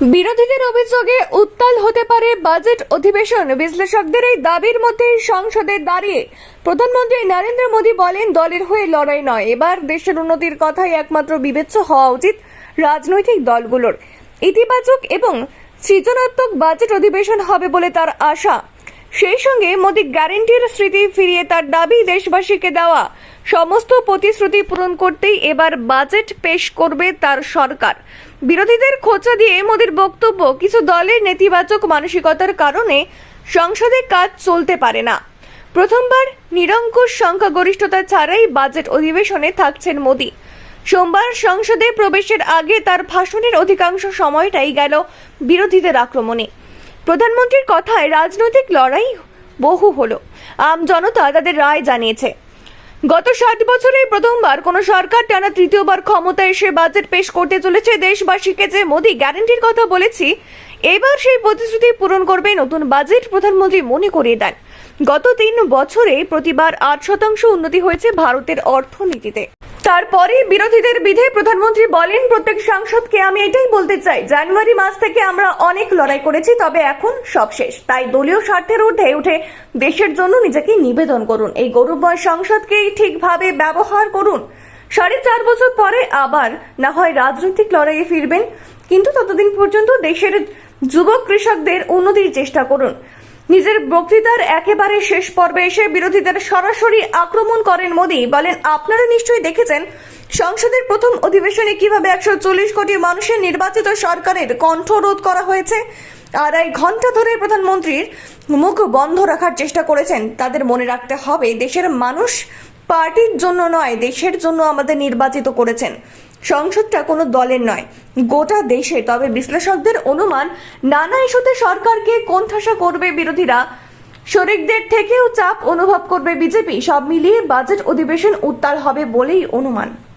বিরোধীদের অভিযোগে উত্তাল হতে পারে বাজেট অধিবেশন। বিশ্লেষকদের এই দাবির মধ্যে সংসদে দাঁড়িয়ে প্রধানমন্ত্রী নরেন্দ্র মোদী বলেন, দলের হয়ে লড়াই নয়। এবার দেশের উন্নতির কথাই একমাত্র বিবেচ্য হওয়া উচিত রাজনৈতিক দলগুলোর। ইতিবাচক এবং সৃজনাত্মক বাজেট অধিবেশন হবে বলে তার আশা। সেই সঙ্গে মোদী গ্যারেন্টির স্মৃতি ফিরিয়ে তার দাবি, দেশবাসীকে দেওয়া সমস্ত প্রতিশ্রুতি পূরণ করতেই এবার বাজেট পেশ করবে তার সরকার। বিরোধীদের খোঁচা দিয়ে মোদীর বক্তব্য কিছু দলের নেতিবাচক মানসিকতার কারণে সংসদে কাজ চলতে পারে না। প্রথমবার নিরঙ্কুশ সংখ্যাগরিষ্ঠতা ছাড়াই বাজেট অধিবেশনে থাকছেন মোদী। সোমবার সংসদে প্রবেশের আগে তার ভাষণের অধিকাংশ সময়টাই গেল বিরোধীদের আক্রমণে। প্রধানমন্ত্রীর কথায় রাজনৈতিক লড়াই বহু হলো। আম জনতা তাদের রায় জানিয়েছে। গত ষাট বছরে প্রথমবার কোন সরকার টানা তৃতীয়বার ক্ষমতা এসে বাজেট পেশ করতে চলেছে দেশবাসীকে যে মোদী গ্যারান্টির কথা বলেছি, এবার সেই প্রতিশ্রুতি পূরণ করবে নতুন বাজেট প্রধানমন্ত্রী মনে করিয়ে দেন। গত তিন বছরে প্রতিবার আট শতাংশ উন্নতি হয়েছে ভারতের অর্থনীতিতে। তারপরে বিরোধীদের বিধে প্রধানমন্ত্রী বলেন, প্রত্যেক সাংসদকে আমি এটাই বলতে চাই, জানুয়ারি মাস থেকে আমরা অনেক লড়াই করেছি, তবে এখন সব শেষ। তাই দলীয় স্বার্থের ঊর্ধ্বে উঠে দেশের জন্য নিজেকে নিবেদন করুন। এই গৌরবময় সংসদকেই ঠিকভাবে ব্যবহার করুন। সাড়ে চার বছর পরে আবার না হয় রাজনৈতিক লড়াইয়ে ফিরবেন, কিন্তু ততদিন পর্যন্ত দেশের যুবক কৃষকদের উন্নতির চেষ্টা করুন। নিজের বক্তৃতার একেবারে শেষ পর্বে এসে বিরোধীদের সরাসরি আক্রমণ করেন মোদী। বলেন, আপনারা নিশ্চয়ই দেখেছেন, সংসদের প্রথম অধিবেশনে কীভাবে একশো চল্লিশ কোটি মানুষের নির্বাচিত সরকারের কণ্ঠ রোধ করা হয়েছে, আর আড়াই ঘণ্টা ধরে প্রধানমন্ত্রীর মুখ বন্ধ রাখার চেষ্টা করেছেন, তাদের মনে রাখতে হবে, দেশের মানুষ পার্টির জন্য নয়, দেশের জন্য আমাদের নির্বাচিত করেছেন। সংসদটা কোনো দলের নয়, গোটা দেশে। তবে বিশ্লেষকদের অনুমান, নানা ইস্যুতে সরকারকে কোণঠাসা করবে বিরোধীরা। শরিকদের থেকেও চাপ অনুভব করবে বিজেপি। সব মিলিয়ে বাজেট অধিবেশন উত্তাল হবে বলেই অনুমান।